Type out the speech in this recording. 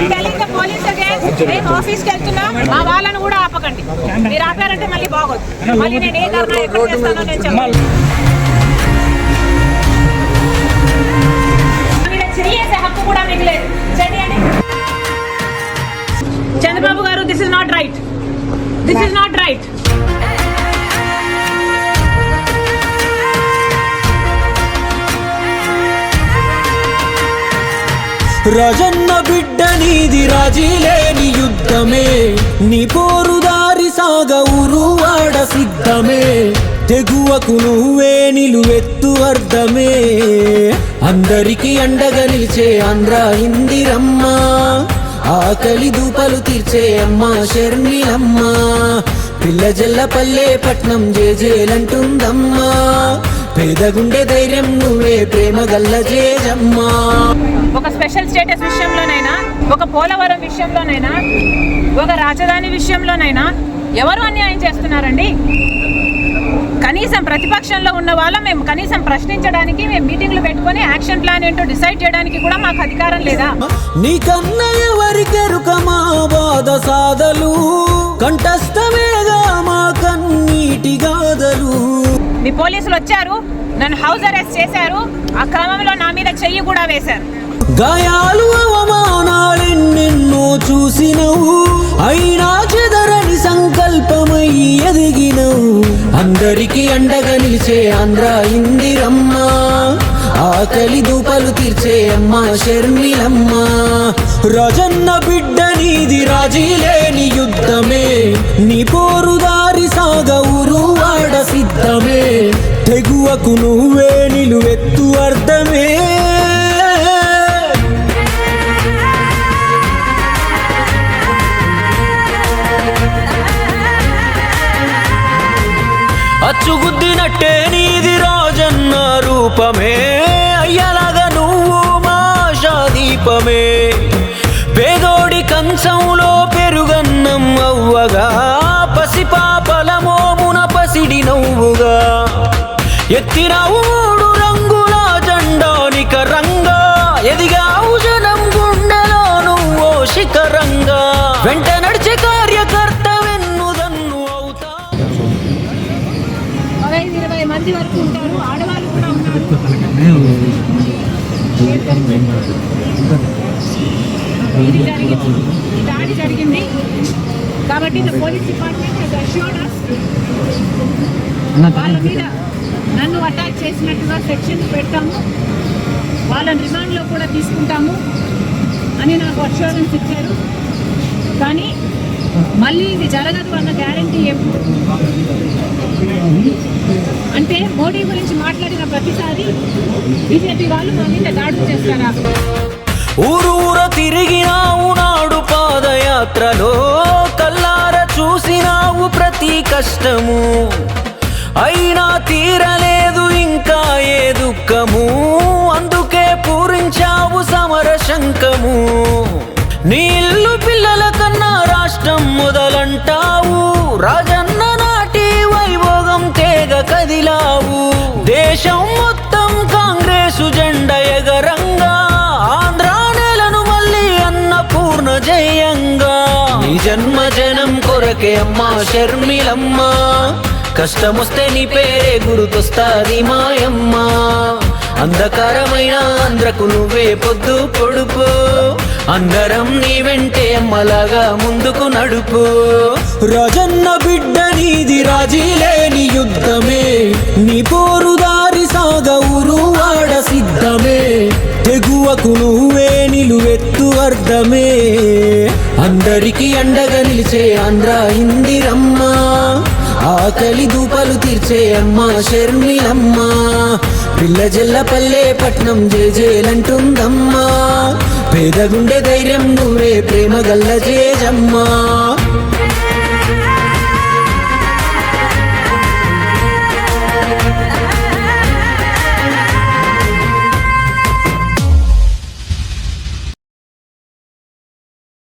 Police నేను ఆఫీస్కి వెళ్తున్నా మా వాళ్ళని కూడా ఆపకండి. మీరు ఆపారంటే మళ్ళీ బాగోదు. మళ్ళీ నేను ఏ ధర్నా ఎక్కడ చేస్తానో నేను చెప్పాలి హక్కు కూడా మీకు లేదు. చంద్రబాబు గారు this is not right this is not right Rajanna నీది రాజీలేని యుద్ధమే. నీ పోరుదారి సాగ ఉరువాడ సిద్ధమే. తెగువకు నువ్వే నిలువెత్తు అర్థమే. అందరికీ అండగా నిలిచే ఆంధ్ర ఇందిరమ్మ. ఆకలి దూపలు తీర్చే అమ్మ షర్మిలమ్మ. పిల్ల జల్ల పల్లె పట్నం జేజేలంటుందమ్మా పేదగుండె ధైర్యం నువ్వే ప్రేమ గల్ల జేజమ్మా. ఒక స్పెషల్ స్టేటస్ విషయంలోనైనా ఒక పోలవరం విషయంలోనైనా ఒక రాజధాని విషయంలోనైనా ఎవరు అన్యాయం చేస్తున్నారండి? కనీసం ప్రతిపక్షంలో ఉన్న వాళ్ళం మేము కనీసం ప్రశ్నించడానికి మేము మీటింగ్లు పెట్టుకొని యాక్షన్ ప్లాన్ ఏంటో డిసైడ్ చేయడానికి కూడా మాకు అధికారం లేదా? నీకన్న ఎవరికెరుక మా బాధ సాధలు? కంఠస్థమేగా మా కన్నీటి గాథలు మీ పోలీసులు వచ్చారు నన్ను హౌస్ అరెస్ట్ చేశారు. ఆ క్రమంలో నా మీద చెయ్యి కూడా వేశారు. గాయాలు అవమానాలెన్నెన్నో చూసినవు. అయినా చెదరని సంకల్పమై ఎదిగినవు. అందరికీ అండగా నిలిచే ఆంధ్ర ఇందిరమ్మ. ఆకలి దూపలు తీర్చే అమ్మ షర్మిలమ్మ. రాజన్న బిడ్డ నీది రాజీలేని నీకు నువ్వే నిలువెత్తు అర్థమే. అచ్చుగుద్దినట్టే నీది రాజన్న రూపమే. అయ్యలాగా నువ్వు మాషా దీపమే పేదోడి కంచంలో పెరుగన్నం అవ్వగా ఎత్తిన ఊడు రంగుల జెండానిక రంగా ఎదిగావు జనం గుండెలో నువ్వో శిఖరంగా. వెంట నడిచే కార్యకర్త వెన్నుదన్ను అవుతా. ఇరవై మంది వరకు ఉంటారు. ఆడవాళ్ళు కూడా ఇది జరిగింది. ఈ దాడి జరిగింది. కాబట్టి ద పోలీస్ డిపార్ట్మెంట్ has వాళ్ళ మీద నన్ను అటాక్ చేసినట్టుగా సెక్షన్స్ పెట్టాము వాళ్ళని రిమాండ్లో కూడా తీసుకుంటాము అని నాకు అష్యూరెన్స్ ఇచ్చారు. కానీ మళ్ళీ ఇది జరగదు అన్న గ్యారంటీ ఎప్పుడు? అంటే మోడీ గురించి మాట్లాడిన ప్రతిసారి బీజేపీ వాళ్ళు మా మీద దాడులు చేస్తారా? ఊరూర తిరిగినావు నాడు పాదయాత్రలో కల్లార చూసినావు ప్రతి కష్టము. అయినా తీరలేదు ఇంకా ఏ దుఃఖము? అందుకే పూరించావు సమర శంఖము నీ ఇల్లు పిల్లల కన్నా రాష్ట్రం మొదలంటావు. రాజన్న నాటి వైభోగం తేగ కదిలావు. దేశం మొత్తం కాంగ్రెసు జెండ ఎగరంగా. ఆంధ్ర నేలను మళ్ళీ అన్నపూర్ణ జయంగా. నీ జన్మ జనం కొరకే అమ్మా షర్మిలమ్మా. కష్టమొస్తే నీ పేరే గుర్తొస్తాది మాయమ్మ. అంధకారమైన ఆంధ్రకు నువ్వే పొద్దు పొడుపు. అందరం నీ వెంటే అమ్మలాగా ముందుకు నడుపు. రాజన్న బిడ్డ నీది రాజీలేని యుద్ధమే. నీ పోరుదారి సాగ ఉరువాడ సిద్ధమే. తెగువకు నువ్వే నిలువెత్తు అర్థమే. అందరికీ అండగా నిలిచే ఆంధ్ర ఇందిరమ్మా. ఆకలి దూపలు తీర్చే అమ్మ షర్మిలమ్మ పిల్ల జల్ల పల్లె పట్నం జేజేలంటుందమ్మా పేదగుండె ధైర్యం నువ్వే ప్రేమ గల్ల జేజమ్మా.